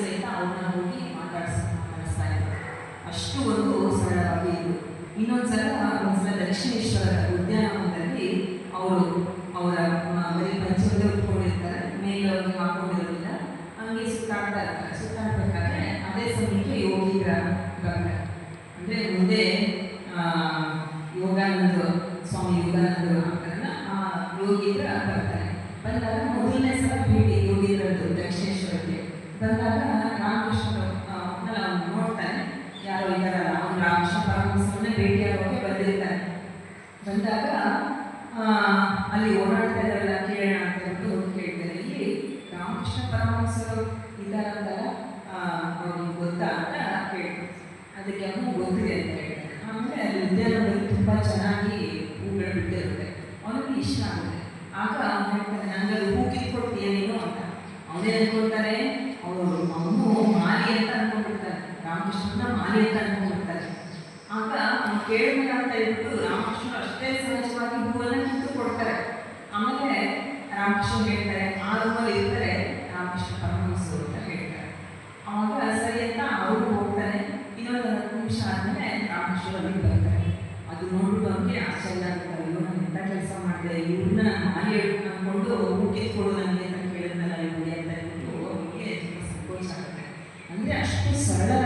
ಸಹಿತ ಅವ್ರನ್ನ ಹೋಗಿ ಮಾತಾಡ್ಸ್, ಮಾತಾಡಿಸ್ತಾ ಇದ್ದಾರೆ ಅಷ್ಟು ಒಂದು ಸರಳವಾಗಿ ಇದ್ರು. ಇನ್ನೊಂದ್ಸಲ ಒಂದ್ಸಲ ಉದ್ಯಾನವನದಲ್ಲಿ ಅವರು ಅವರ ಬರೀ ಪಂಚಮಲ್ಲೇ ಉಟ್ಕೊಂಡಿರ್ತಾರೆ ಮೇಲೆ ಅವ್ರಿಗೆ ಹಂಗೆ ಸುತ್ತಾಡ್ತಾ ಇರ್ತಾರೆ. ಅದೇ ಸಮಯಕ್ಕೆ ಯೋಗಿಗಳ ಬರ್ತಾರೆ ಅಂದರೆ ಮುಂದೆ ಯೋಗಾನಂದ ಸ್ವಾಮಿ ಯೋಗಾನಂದರು ಆಗ್ತಾರಲ್ಲ ಆ ಯೋಗಿಗಳ ಬರ್ತಾರೆ. ಬಂದಾಗ ರಾಮಕೃಷ್ಣ ನೋಡ್ತಾನೆ. ಯಾರೋ ಇದ್ದಾರಲ್ಲ ಅವನು ರಾಮಕೃಷ್ಣ ಪರಮಹಂಸರನ್ನೇ ಭೇಟಿಯಾಗೋಕೆ ಬಂದಿರ್ತಾನೆ. ಬಂದಾಗ ಅಲ್ಲಿ ಓಡಾಡ್ತಾ ಇದ್ದಾರಲ್ಲ ಕೇಳೋಣ ಅಂತ ಹೇಳ್ಬಿಟ್ಟು ಕೇಳ್ತಾರೆ. ಇಲ್ಲಿ ರಾಮಕೃಷ್ಣ ಪರಮಹಂಸರು ಇದ್ದಾರಂತಾರ ಆ, ಅವ್ರಿಗೆ ಗೊತ್ತಾ ಅಂತ ಕೇಳ್ತಾರೆ. ಅದಕ್ಕೆ ಅವನು ಗೊತ್ತಿದೆ ಅಂತ ಹೇಳ್ತಾರೆ. ಆಮೇಲೆ ಅಲ್ಲಿ ಉದ್ಯಾನದಲ್ಲಿ ತುಂಬ ಚೆನ್ನಾಗಿ ಹೂಗಳು ಬಿಟ್ಟಿರುತ್ತೆ. ಅವನಿಗೆ ಇಷ್ಟ ಆಗುತ್ತೆ. ಆಗ ಅವನು ಹೇಳ್ತಾನೆ ನಂಗೆ ಅದು ಹೂ ಕಿತ್ಕೊಡ್ತೀಯ ನೀನು ಅಂತ ಅವನೇ ಅನ್ಕೊಳ್ತಾನೆ ಅವರು ಅವನು ಮಾಲಿ ಅಂತ ಅನ್ಕೊಂಡಿರ್ತಾರೆ, ರಾಮಕೃಷ್ಣನ ಮಾಲಿ ಅಂತ ಅನ್ಕೊಂಡಿರ್ತಾರೆ. ಆಗ ಅವ್ನು ಕೇಳಿದ ಅಂತ ಹೇಳ್ಬಿಟ್ಟು ರಾಮಕೃಷ್ಣ ಅಷ್ಟೇ ಸಹಜವಾಗಿ ಹೂವನ್ನ ಕಿತ್ತು ಕೊಡ್ತಾರೆ. ಆಮೇಲೆ ರಾಮಕೃಷ್ಣ ಹೇಳ್ತಾರೆ, ಆ ರೂಮಲ್ಲಿ ಇರ್ತಾರೆ ರಾಮಕೃಷ್ಣ ಪರಮಹಂಸರು ಅಂತ ಹೇಳ್ತಾರೆ. ಅವಾಗ ಸರಿ ಅಂತ ಅವರು ಹೋಗ್ತಾರೆ. ಇನ್ನೊಂದು ಹತ್ತು ನಿಮಿಷ ಆದಮೇಲೆ ರಾಮಕೃಷ್ಣ ಅಲ್ಲಿ ಬರ್ತಾರೆ. ಅದು ನೋಡುವಂಗೆ ಆಶ್ಚರ್ಯ ಆಗ್ತಾರೆ ಇವನ್ನ ನಾನು ಎಂಥ ಕೆಲಸ ಮಾಡಿದೆ ಇವ್ರನ್ನ ಮಾಲಿ ಸರಳ